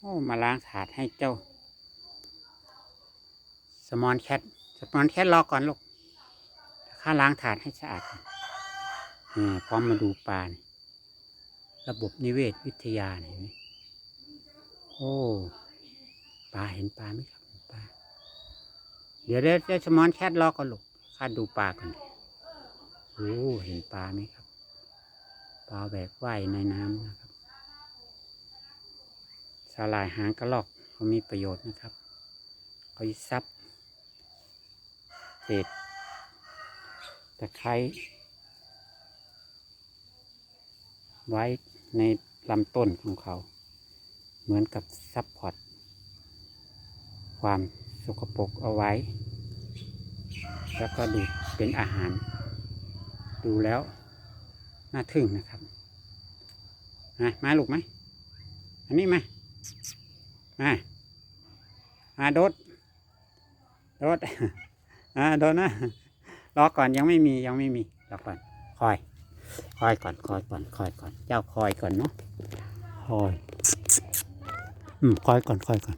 โอ้มาล้างถาดให้เจ้า สมอนแคทสมอนแคทรอก่อนลูกข้าล้างถาดให้สะอาดอ่าพร้อมมาดูปลาระบบนิเวศวิทยาเห็นไหมโอ้ปลาเห็นปลาไหมครับปลาเดี๋ยวเดี๋ยวสมอนแคทรอก่อนลูกข้าดูปลาก่อนโอ้เห็นปลาไหมครับปลาแบบว่ายในน้ำนะครับาหร่ายหางกระรอกเขามีประโยชน์นะครับเขาซับเศษตะไคร้ไว้ในลำต้นของเขา เหมือนกับซับพอร์ตความสกปรกเอาไว้ แล้วก็ดูเป็นอาหาร ดูแล้วน่าทึ่งนะครับ มามาลูกไหม อันนี้มา มามาโดดโดดอ่าโดดนะรอก่อนยังไม่มียังไม่มีรอก่อนคอยคอยก่อนคอยก่อนคอยก่อนเจ้าคอยก่อนเนาะคอยอืมคอยก่อนคอยก่อน